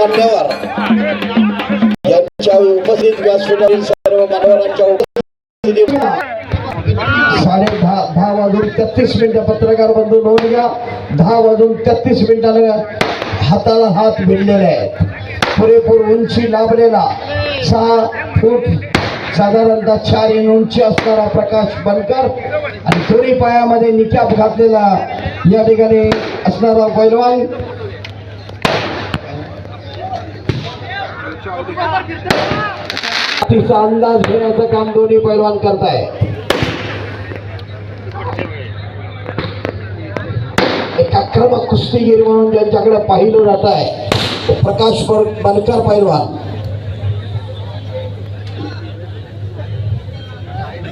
मान्यवर. यांच्या उपस्थित व्यासपीठातील सर्व मान्यवरांच्या उपस्थिती साडे दहा दहा वाजून तेहतीस मिनिटं पत्रकार बंधू नोंद घ्या. दहा वाजून तेहतीस मिनिटाला हाताला हात भिडलेले आहेत. पुरेपूर उंची लाभलेला सहा फूट साधारणतः चार इंच उंची असणारा प्रकाश बनकर आणि दोन्ही पायामध्ये निकाप घातलेला या ठिकाणी असणारा पैलवान तिचा अंदाज घेण्याचं काम दोन्ही पैलवान करताय एक आक्रमक कुस्तीगीर म्हणून ज्यांच्याकडे पाहिलं जात आहे प्रकाश पर- बनकर पैलवान.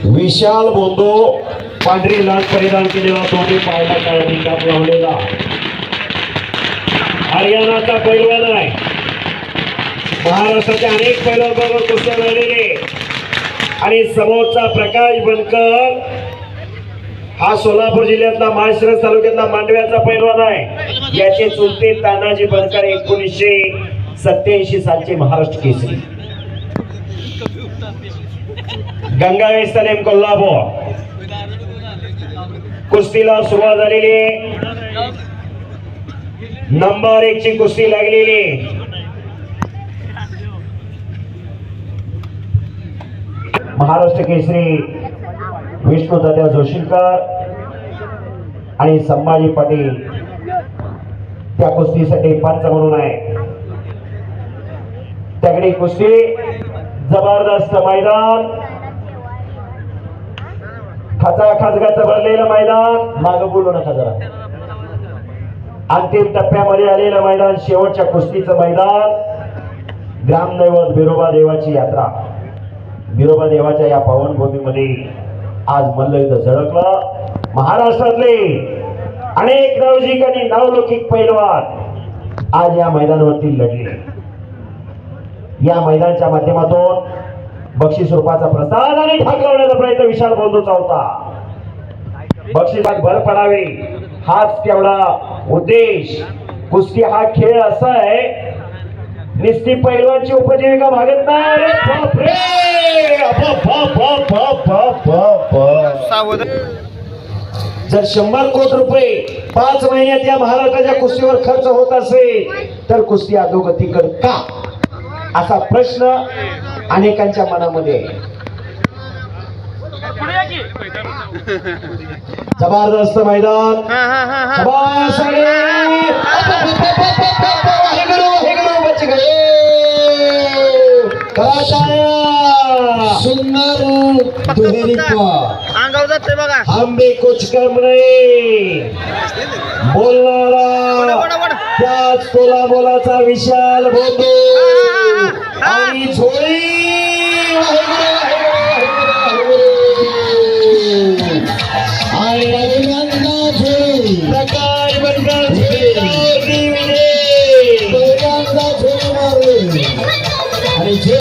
विशाल बोंदो पांढरी लाल परिधान केलेला दोन्ही पायाला काळा लावलेला. हरियाणाचा पैलवान आहे. महाराष्ट्राच्या अनेक पैलवानबरोबर कोसळलेले आणि समोरचा प्रकाश बनकर हा सोलापूर जिल्ह्यातला माळशिरस तालुक्यातला मांडव्याचा पैलवान आहे. याचे चुलते तानाजी बनकर एकोणीसशे सत्याऐंशी सालचे महाराष्ट्र केसरी. गंगावे सलेम कोल्हापूर. कुस्तीला सुरुवात झालेली आहे. नंबर एक ची कुस्ती लागलेली महाराष्ट्र केसरी विष्णू दादा जोशीकर आणि संभाजी पाटील. त्या कुस्तीसाठी पंच म्हणून आहे. तगडी कुस्ती जबरदस्त मैदान. खचाखच भरलेलं मैदान. माग बोलू नका जरा. अंतिम टप्प्यामध्ये आलेलं मैदान शेवटच्या कुस्तीचं मैदान. ग्रामदैवत बिरोबा देवाची यात्रा. विरोबा देवाच्या या पावनभूमीमध्ये आज मल्लयुद्ध झळकलं. महाराष्ट्रातले अनेक नवजिक आणि नावलौकिक पैलवान आज या मैदानावरती लढले. या मैदानच्या माध्यमातून बक्षीस रूपाचा प्रसाद आणि ठाक लावण्याचा प्रयत्न विशाल बंधूचा होता. बक्षिसात भर पडावी हाच तेवढा उद्देश. कुस्ती हा खेळ असा आहे निस्ती पैलवानची उपजीविका भागत नाही अरे बापरे! बाप, बाप, बाप, बाप, बाप, बाप, बाप. जर शंभर कोटी रुपये पाच महिन्यात या महाराष्ट्राच्या कुस्तीवर खर्च होत असेल तर कुस्ती अधोगतीकड का असा प्रश्न अनेकांच्या मनामध्ये आहे. जबरदस्त मैदान शाबास अरे! हे करू, हे करू, बच्चे गए. कराटाया. सुंदर दुहेरी अंगावर जाते बघा. भी कुछ कम नहीं बोलणारा त्याच तोला बोलाचा विशाल बोलतो आणि झोळी. आणि रविनंदा झोळी. प्रकाश बनकर